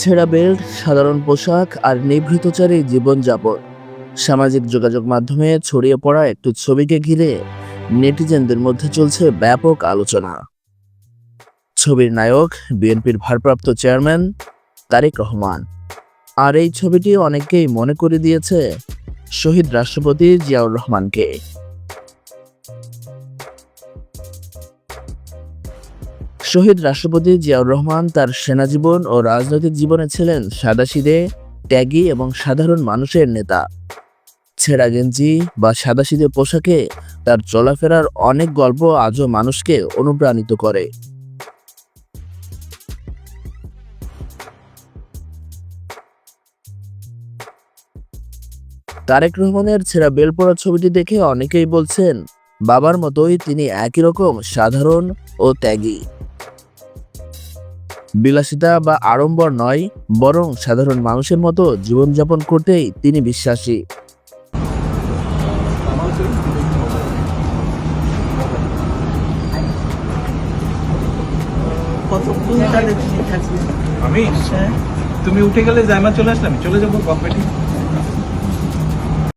ছেঁড়া বেল্ট, সাধারণ পোশাক আর নিভৃতচারী জীবনযাপন। সামাজিক যোগাযোগ মাধ্যমে ছড়িয়ে পড়া একটু ছবিকে ঘিরে নেটিজেনদের মধ্যে চলছে ব্যাপক আলোচনা। ছবির নায়ক, বিএনপির ভারপ্রাপ্ত চেয়ারম্যান তারেক রহমান। আর এই ছবিটি অনেককেই মনে করে দিয়েছে শহীদ রাষ্ট্রপতি জিয়াউর রহমানকে। শহীদ রাষ্ট্রপতি জিয়াউর রহমান তার সেনা জীবন ও রাজনৈতিক জীবনে ছিলেন সাদাসিদে ত্যাগী এবং সাধারণ মানুষের নেতা। ছেঁড়া গেঞ্জি বা সাদাসিদে পোশাকে তার চলাফেরার অনেক গল্প আজও মানুষকে অনুপ্রাণিত করে। তারেক রহমানের ছেঁড়া বেল পড়া ছবিটি দেখে অনেকেই বলছেন, বাবার মতোই তিনি একই রকম সাধারণ ও ত্যাগী। বিলাসিতা বা আড়ম্বর নয়, বরং সাধারণ মানুষের মতো জীবনযাপন করতেই তিনি বিশ্বাসী। আমি? তুমি উঠে গেলে জায়মা চলে আসলাম চলে যাব কম্পিটি